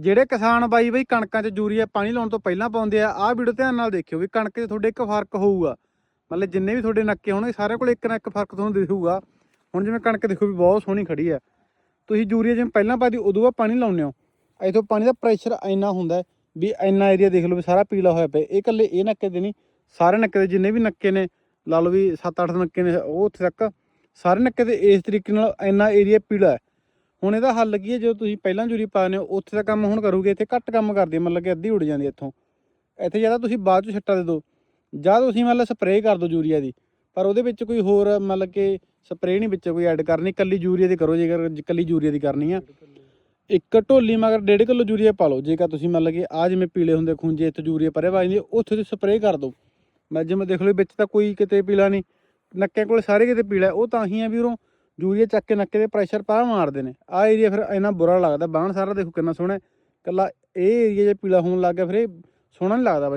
ਜਿਹੜੇ ਕਿਸਾਨ ਬਾਈ ਬਈ ਕਣਕਾਂ 'ਚ ਯੂਰੀਆ ਪਾਣੀ ਲਾਉਣ ਤੋਂ ਪਹਿਲਾਂ ਪਾਉਂਦੇ ਆ, ਆਹ ਵੀਡੀਓ ਧਿਆਨ ਨਾਲ ਦੇਖਿਓ ਵੀ ਕਣਕ 'ਚ ਤੁਹਾਡੇ ਇੱਕ ਫ਼ਰਕ ਹੋਊਗਾ। ਮਤਲਬ ਜਿੰਨੇ ਵੀ ਤੁਹਾਡੇ ਨੱਕੇ ਹੋਣਗੇ, ਸਾਰਿਆਂ ਕੋਲ ਇੱਕ ਨਾ ਇੱਕ ਫ਼ਰਕ ਤੁਹਾਨੂੰ ਦਿਖੂਗਾ। ਹੁਣ ਜਿਵੇਂ ਕਣਕ ਦੇਖੋ ਵੀ ਬਹੁਤ ਸੋਹਣੀ ਖੜੀ ਆ। ਤੁਸੀਂ ਯੂਰੀਆ ਜਿਵੇਂ ਪਹਿਲਾਂ ਪਾਦੀ ਉਦੋਂ ਬਾਅਦ ਪਾਣੀ ਲਾਉਂਦੇ ਹੋ। ਇਥੋਂ ਪਾਣੀ ਦਾ ਪ੍ਰੈਸ਼ਰ ਇੰਨਾ ਹੁੰਦਾ ਵੀ ਇੰਨਾ ਏਰੀਆ ਦੇਖ ਲਓ ਵੀ ਸਾਰਾ ਪੀਲਾ ਹੋਇਆ ਪਿਆ। ਇਹ ਇਕੱਲੇ ਇਹ ਨੱਕੇ ਦੇ ਨਹੀਂ, ਸਾਰੇ ਨੱਕੇ ਦੇ ਜਿੰਨੇ ਵੀ ਨੱਕੇ ਨੇ, ਲਾ ਲਓ ਵੀ 7-8 ਨੱਕੇ ਨੇ, ਉਹ ਉੱਥੇ ਤੱਕ। ਸਾਰੇ ਨੱਕੇ ਦੇ ਇਸ ਤਰੀਕੇ ਨਾਲ ਇੰਨਾ ਏਰੀਆ ਪੀਲਾ ਹੈ। ਹੁਣ ਇਹਦਾ ਹੱਲ ਕੀ ਹੈ? ਜਦੋਂ ਤੁਸੀਂ ਪਹਿਲਾਂ ਜੂਰੀ ਪਾਉਂਦੇ ਹੋ, ਉੱਥੇ ਦਾ ਕੰਮ ਹੁਣ ਕਰੋਗੇ, ਇੱਥੇ ਘੱਟ ਕੰਮ ਕਰਦੇ ਮਤਲਬ ਕਿ ਅੱਧੀ ਉੱਡ ਜਾਂਦੀ ਹੈ ਇੱਥੋਂ। ਇੱਥੇ ਜਾਂ ਤਾਂ ਤੁਸੀਂ ਬਾਅਦ ਚ ਛੱਟਾ ਦੇ ਦਿਓ। ਜਾਂ ਤੁਸੀਂ ਮਤਲਬ ਸਪਰੇਅ ਕਰ ਦਿਓ ਯੂਰੀਆ ਦੀ, ਪਰ ਉਹਦੇ ਵਿੱਚ ਕੋਈ ਹੋਰ ਮਤਲਬ ਕਿ ਸਪਰੇਅ ਨਹੀਂ ਵਿੱਚ ਕੋਈ ਐਡ ਕਰਨੀ ਕੱਲੀ ਯੂਰੀਆ ਦੀ ਕਰੋ, ਜੇਕਰ ਕੱਲੀ ਯੂਰੀਆ ਦੀ ਕਰਨੀ ਆ। ਇੱਕ ਢੋਲੀ ਮਗਰ 1.5 ਕਿਲੋ ਯੂਰੀਆ ਪਾ ਲਓ, ਜੇਕਰ ਤੁਸੀਂ ਮਤਲਬ ਕਿ ਆ ਜਿਵੇਂ ਪੀਲੇ ਹੁੰਦੇ ਖੁੰਝੇ, ਇੱਥੇ ਯੂਰੀਆ ਪਰੇ ਪਾ ਜਾਂਦੀ ਉੱਥੇ ਤੁਸੀਂ ਸਪਰੇਅ ਕਰ ਦਿਓ। ਮੈਂ ਜਿਵੇਂ ਦੇਖ ਲਓ, ਵਿੱਚ ਤਾਂ ਕੋਈ ਕਿਤੇ ਪੀਲਾ ਨਹੀਂ ਨੱਕੇ ਕੋਲ ਸਾਰੇ ਕਿਤੇ ਪੀਲਾ, ਉਹ ਤਾਂ ਹੀ ਆ ਵੀ ਉਰੋਂ ਯੂਰੀਆ ਚੱਕ ਕੇ ਨੱਕੇ ਦੇ ਪ੍ਰੈਸ਼ਰ ਪਾ ਮਾਰਦੇ ਨੇ। ਆ ਏਰੀਆ ਫਿਰ ਇੰਨਾ ਬੁਰਾ ਲੱਗਦਾ। ਬਾਹਣ ਸਾਰਾ ਦੇਖੋ ਕਿੰਨਾ ਸੋਹਣਾ ਹੈ। ਕੱਲਾ ਇਹ ਏਰੀਆ ਜੇ ਪੀਲਾ ਹੋਣ ਲੱਗ ਗਿਆ ਫਿਰ ਇਹ ਸੋਹਣਾ ਨਹੀਂ ਲੱਗਦਾ